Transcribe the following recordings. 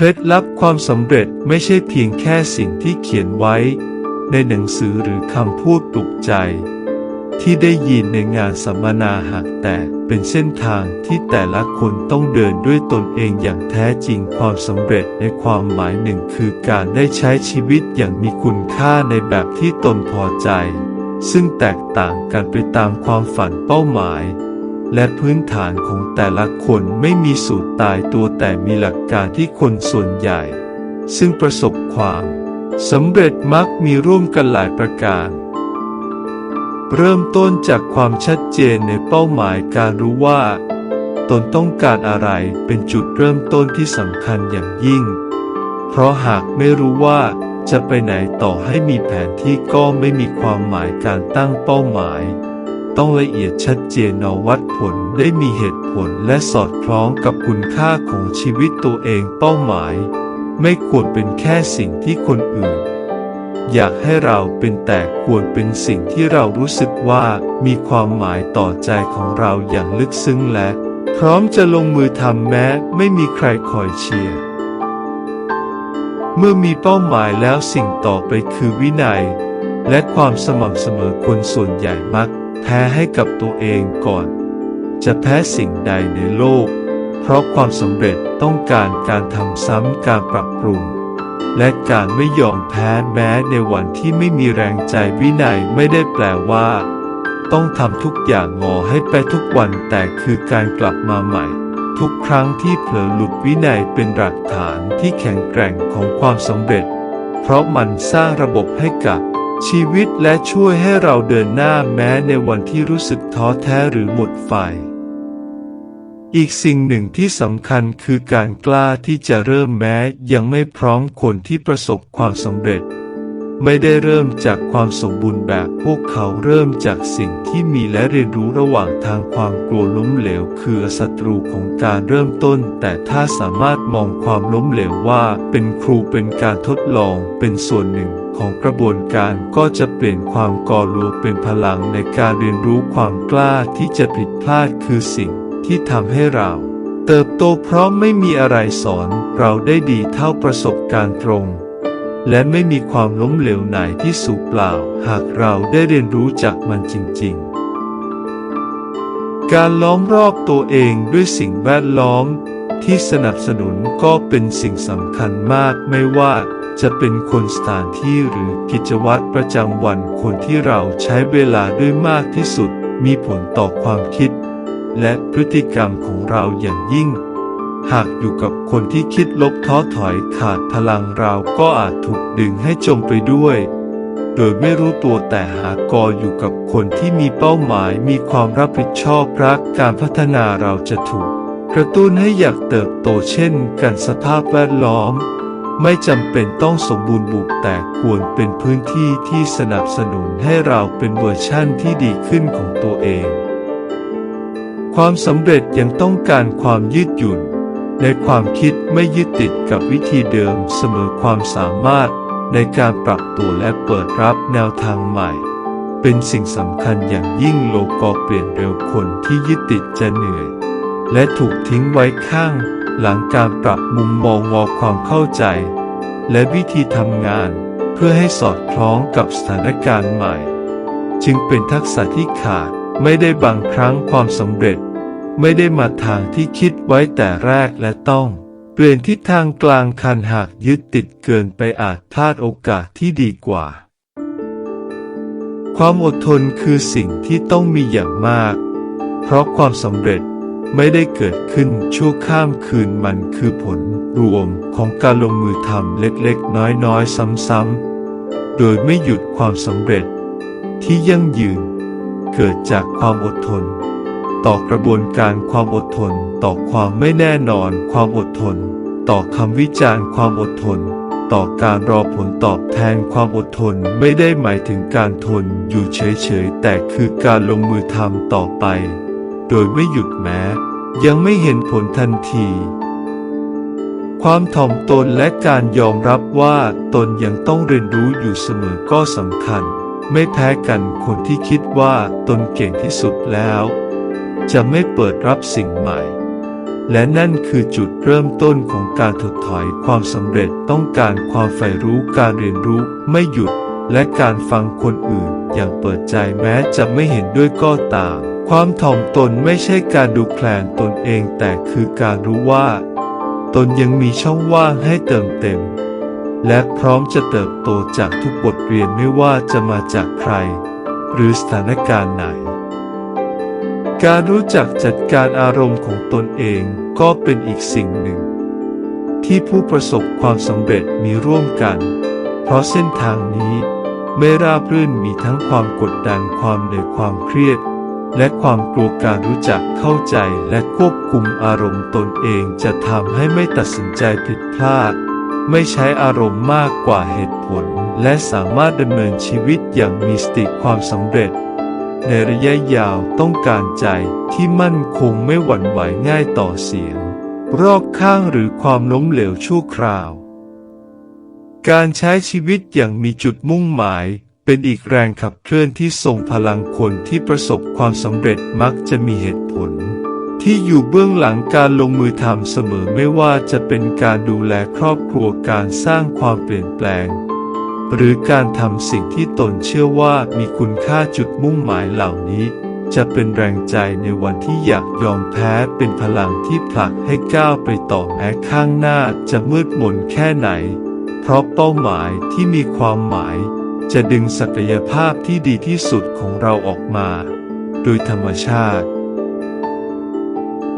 เคล็ดลับความสำเร็จไม่ใช่เพียงแค่สิ่งที่เขียนไว้ ในหนังสือหรือคำพูดปลุกใจ ที่ได้ยินในงานสัมมนาหากแต่เป็นเส้นทางที่แต่ละคนต้องเดินด้วยตนเองอย่างแท้จริงความสำเร็จในความหมายหนึ่งคือการได้ใช้ชีวิตอย่างมีคุณค่าในแบบที่ตนพอใจ ซึ่งแตกต่างกันไปตามความฝันเป้าหมาย และพื้นฐานของแต่ละคนไม่มีสูตรตายตัวแต่มีหลักการที่คนส่วนใหญ่ ซึ่งประสบความสำเร็จมักมีร่วมกันหลายประการ เริ่มต้นจากความชัดเจนในเป้าหมายการรู้ว่า ตนต้องการอะไรเป็นจุดเริ่มต้นที่สำคัญอย่างยิ่ง เพราะหากไม่รู้ว่าจะไปไหนต่อให้มีแผนที่ก็ไม่มีความหมายการตั้งเป้าหมาย ต้องละเอียดชัดเจนเอาวัดผลได้มีเหตุผลและสอดคล้องกับคุณค่าของชีวิตตัวเองเป้าหมาย ไม่ควรเป็นแค่สิ่งที่คนอื่น อยากให้เราเป็นแต่ควรเป็นสิ่งที่เรารู้สึกว่ามีความหมายต่อใจของเราอย่างลึกซึ้งและ พร้อมจะลงมือทำแม้ไม่มีใครคอยเชียร์เมื่อมีเป้าหมายแล้วสิ่งต่อไปคือวินัย และความสม่ำเสมอคนส่วนใหญ่มัก พ้ให้กับตัวเองก่อน จะแพ้สิ่งใดในโลก เพราะความสำเร็จต้องการการทำซ้ำการปรับปรุง และการไม่ยอมแพ้แม้ในวันที่ไม่มีแรงใจวินัยไม่ได้แปลว่า ต้องทำทุกอย่างงอให้ไปทุกวันแต่คือการกลับมาใหม่ ทุกครั้งที่เผลอหลุดวินัยเป็นหลักฐานที่แข็งแกร่งของความสำเร็จ เพราะมันสร้างระบบให้กับ ชีวิตและช่วยให้เราเดินหน้าแม้ในวันที่รู้สึกท้อแท้หรือหมดไฟ อีกสิ่งหนึ่งที่สำคัญคือการกล้าที่จะเริ่มแม้ยังไม่พร้อมคนที่ประสบความสำเร็จ ไม่ได้เริ่มจากความสมบูรณ์แบบพวกเขาเริ่มจากสิ่งที่มีและเรียนรู้ระหว่างทางความกลัวล้มเหลว คือศัตรูของการเริ่มต้น แต่ถ้าสามารถมองความล้มเหลวว่า เป็นครูเป็นการทดลองเป็นส่วนหนึ่งของกระบวนการก็จะเปลี่ยนความก่อลัวเป็นพลังในการเรียนรู้ความกล้าที่จะผิดพลาดคือสิ่งที่ทำให้เราเติบโตเพราะไม่มีอะไรสอนเราได้ดีเท่าประสบการณ์ตรง และไม่มีความล้มเหลวไหนที่สูญเปล่า หากเราได้เรียนรู้จากมันจริง ๆ การล้อมรอบตัวเองด้วยสิ่งแวดล้อม ที่สนับสนุนก็เป็นสิ่งสำคัญมากไม่ว่าจะเป็นคนสถานที่หรือกิจวัตรประจำวันคนที่เราใช้เวลาด้วยมากที่สุด มีผลต่อความคิด และพฤติกรรมของเราอย่างยิ่ง หากอยู่กับคนที่คิดลบท้อถอยขาดพลังเราก็อาจถูกดึงให้จมไปด้วย โดยไม่รู้ตัวแต่หากกออยู่กับคนที่มีเป้าหมายมีความรับผิดชอบรักการพัฒนาเราจะถูก กระตุ้นให้อยากเติบโตเช่นกันสภาพแวดล้อม ไม่จำเป็นต้องสมบูรณ์บุกแต่ควรเป็นพื้นที่ที่สนับสนุนให้เราเป็นเวอร์ชั่นที่ดีขึ้นของตัวเอง ความสำเร็จยังต้องการความยืดหยุ่น ในความคิดไม่ยึดติดกับวิธีเดิมเสมอความสามารถในการปรับตัวและเปิดรับแนวทางใหม่ เป็นสิ่งสำคัญอย่างยิ่งโลกอเปลี่ยนเร็วคนที่ยึดติดจะเหนื่อย และถูกทิ้งไว้ข้าง หลังการปรับมุมมองวอความเข้าใจ และวิธีทำงาน เพื่อให้สอดคล้องกับสถานการณ์ใหม่ จึงเป็นทักษะที่ขาดไม่ได้บางครั้งความสำเร็จ ไม่ได้มาทางที่คิดไว้แต่แรกและต้อง เปลี่ยนทิศทางกลางคันหากยึดติดเกินไปอาจพลาดโอกาสที่ดีกว่า ความอดทนคือสิ่งที่ต้องมีอย่างมาก เพราะความสำเร็จไม่ได้เกิดขึ้นชั่วข้ามคืนมันคือผลรวมของการลงมือทำเล็กๆ น้อยๆ ซ้ำๆ โดยไม่หยุดความสำเร็จที่ยั่งยืน เกิดจากความอดทน ต่อกระบวนการความอดทน ต่อความไม่แน่นอน ความอดทน ต่อคำวิจารณ์ความอดทน ต่อการรอผลตอบแทนความอดทนไม่ได้หมายถึงการทนอยู่เฉยๆ แต่คือการลงมือทำต่อไป โดยไม่หยุดแม้ ยังไม่เห็นผลทันทีความถ่อมตนและการยอมรับว่าตนยังต้องเรียนรู้อยู่เสมอก็สำคัญ ไม่แพ้กันคนที่คิดว่าตนเก่งที่สุดแล้ว จะไม่เปิดรับสิ่งใหม่ และนั่นคือจุดเริ่มต้นของการถดถอยความสำเร็จต้องการความใฝ่รู้การเรียนรู้ไม่หยุด และการฟังคนอื่นอย่างเปิดใจแม้จะไม่เห็นด้วยก็ตาม ความถ่อมตนไม่ใช่การดูแคลนตนเองแต่คือการรู้ว่า ตนยังมีช่องว่างให้เติมเต็ม และพร้อมจะเติบโตจากทุกบทเรียนไม่ว่าจะมาจากใคร หรือสถานการณ์ไหน การรู้จักจัดการอารมณ์ของตนเองก็เป็นอีกสิ่งหนึ่ง ที่ผู้ประสบความสำเร็จมีร่วมกัน เพราะเส้นทางนี้ไม่ราบรื่นมีทั้งความกดดันความเหนื่อยความเครียด และความกลัวการรู้จักเข้าใจและควบคุมอารมณ์ตนเองจะทำให้ไม่ตัดสินใจผิดพลาด ไม่ใช้อารมณ์มากกว่าเหตุผล และสามารถดำเนินชีวิตอย่างมีสติความสำเร็จ ในระยะยาวต้องการใจที่มั่นคงไม่หวั่นไหวง่ายต่อเสียง รอบข้างหรือความล้มเหลวชั่วคราว การใช้ชีวิตอย่างมีจุดมุ่งหมายเป็นอีกแรงขับเคลื่อนที่ส่งพลังคนที่ประสบความสำเร็จมักจะมีเหตุผล ที่อยู่เบื้องหลังการลงมือทำเสมอไม่ว่าจะเป็นการดูแลครอบครัวการสร้างความเปลี่ยนแปลง หรือการทำสิ่งที่ตนเชื่อว่ามีคุณค่าจุดมุ่งหมายเหล่านี้ จะเป็นแรงใจในวันที่อยากยอมแพ้เป็นพลังที่ผลักให้ก้าวไปต่อแม้ข้างหน้าจะมืดมนแค่ไหน เพราะเป้าหมายที่มีความหมาย จะดึงศักยภาพที่ดีที่สุดของเราออกมา โดยธรรมชาติ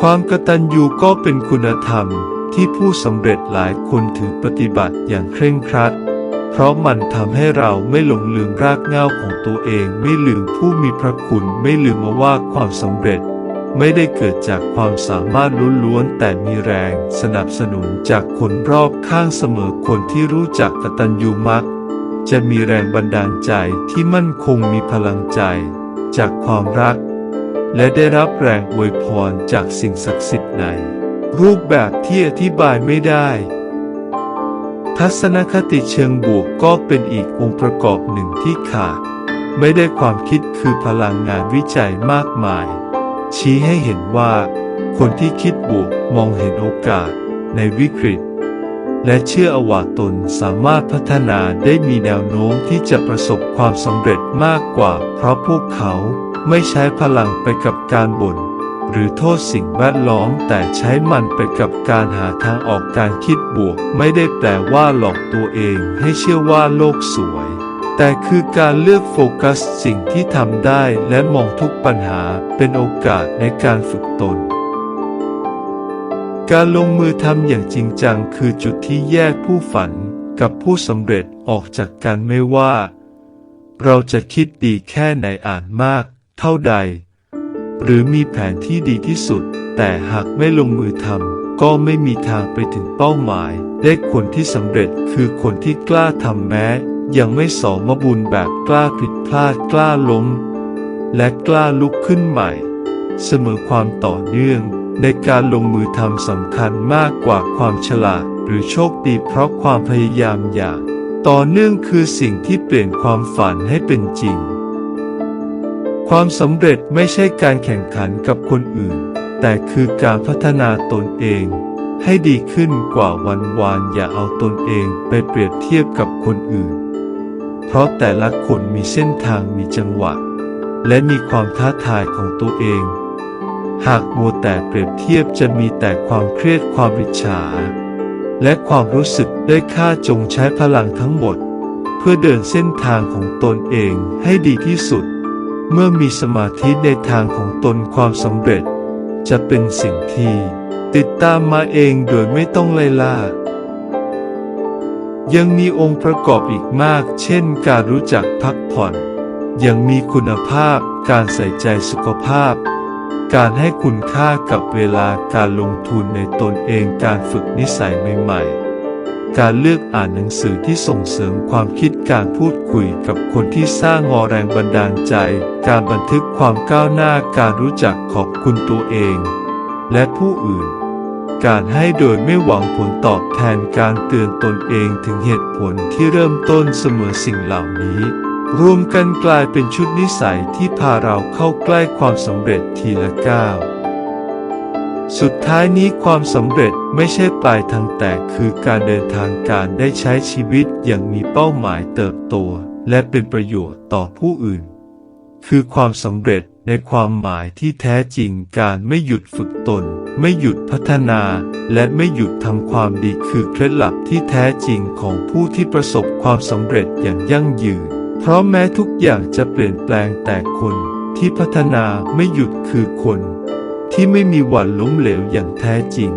ความกตัญญูก็เป็นคุณธรรมที่ผู้สำเร็จหลายคนถือปฏิบัติอย่างเคร่งครัด เพราะมันทำให้เราไม่หลงลืมรากเหง้าของตัวเอง ไม่ลืมผู้มีพระคุณ ไม่ลืมมาว่าความสำเร็จ ไม่ได้เกิดจากความสามารถล้วนๆ แต่มีแรง สนับสนุนจากคนรอบข้างเสมอคนที่รู้จักกตัญญูมัก จะมีแรงบันดาลใจที่มั่นคงมีพลังใจ จากความรัก และได้รับแรงอวยพรจากสิ่งศักดิ์สิทธิ์ในรูปแบบที่อธิบายไม่ได้ ทัศนคติเชิงบวกก็เป็นอีกองค์ประกอบหนึ่งที่ขาด ไม่ได้ความคิดคือพลังงานวิจัยมากมาย ชี้ให้เห็นว่า คนที่คิดบวกมองเห็นโอกาสในวิกฤต และเชื่อว่าตนสามารถพัฒนาได้มีแนวโน้มที่จะประสบความสำเร็จมากกว่า เพราะพวกเขาไม่ใช้พลังไปกับการบ่น หรือโทษสิ่งแวดล้อมแต่ใช้มันไปกับการหาทางออกการคิดบวก ไม่ได้แปลว่าหลอกตัวเองให้เชื่อว่าโลกสวย แต่คือการเลือกโฟกัสสิ่งที่ทำได้และมองทุกปัญหาเป็นโอกาสในการฝึกตนการลงมือทำอย่างจริงจังคือจุดที่แยกผู้ฝันกับผู้สำเร็จออกจากกันไม่ว่า เราจะคิดดีแค่ไหนอ่านมาก เท่าใด หรือมีแผนที่ดีที่สุด แต่หากไม่ลงมือทำก็ไม่มีทางไปถึงเป้าหมายและคนที่สำเร็จคือคนที่กล้าทำแม้ ยังไม่สมบุญแบบกล้าผิดพลาดกล้าล้ม และกล้าลุกขึ้นใหม่ เสมอความต่อเนื่อง ในการลงมือทำสำคัญมากกว่าความฉลาด หรือโชคดีเพราะความพยายามอย่าง ต่อเนื่องคือสิ่งที่เปลี่ยนความฝันให้เป็นจริง ความสำเร็จไม่ใช่การแข่งขันกับคนอื่น แต่คือการพัฒนาตนเอง ให้ดีขึ้นกว่าวันวานอย่าเอาตนเองไปเปรียบเทียบกับคนอื่น เพราะแต่ละคนมีเส้นทางมีจังหวะ และมีความท้าทายของตัวเอง หากมัวแต่เปรียบเทียบจะมีแต่ความเครียดความริษฉาและความรู้สึกได้ค่าจงใช้พลังทั้งหมด เพื่อเดินเส้นทางของตนเองให้ดีที่สุด เมื่อมีสมาธิในทางของตนความสำเร็จ จะเป็นสิ่งที่ติดตามมาเองโดยไม่ต้องไล่ล่า ยังมีองค์ประกอบอีกมาก เช่นการรู้จักพักผ่อน ยังมีคุณภาพการใส่ใจสุขภาพ การให้คุณค่ากับเวลาการลงทุนในตนเองการฝึกนิสัยใหม่ๆ การเลือกอ่านหนังสือที่ส่งเสริมความคิดการพูดคุยกับคนที่สร้างงอแรงบันดาลใจ การบันทึกความก้าวหน้าการรู้จักขอบคุณตัวเอง และผู้อื่น การให้โดยไม่หวังผลตอบแทนการเตือนตนเองถึงเหตุผลที่เริ่มต้นเสมอสิ่งเหล่านี้ รวมกันกลายเป็นชุดนิสัยที่พาเราเข้าใกล้ความสำเร็จทีละก้าว สุดท้ายนี้ความสำเร็จไม่ใช่ปลายทางแต่คือการเดินทางการได้ใช้ชีวิตอย่างมีเป้าหมายเติบโต และเป็นประโยชน์ต่อผู้อื่น คือความสำเร็จในความหมายที่แท้จริงการไม่หยุดฝึกตน ไม่หยุดพัฒนา และไม่หยุดทำความดีคือเคล็ดลับที่แท้จริงของผู้ที่ประสบความสำเร็จอย่างยั่งยืน เพราะแม้ทุกอย่างจะเปลี่ยนแปลงแต่คนที่พัฒนาไม่หยุดคือคน ที่ไม่มีวันล้มเหลวอย่างแท้จริง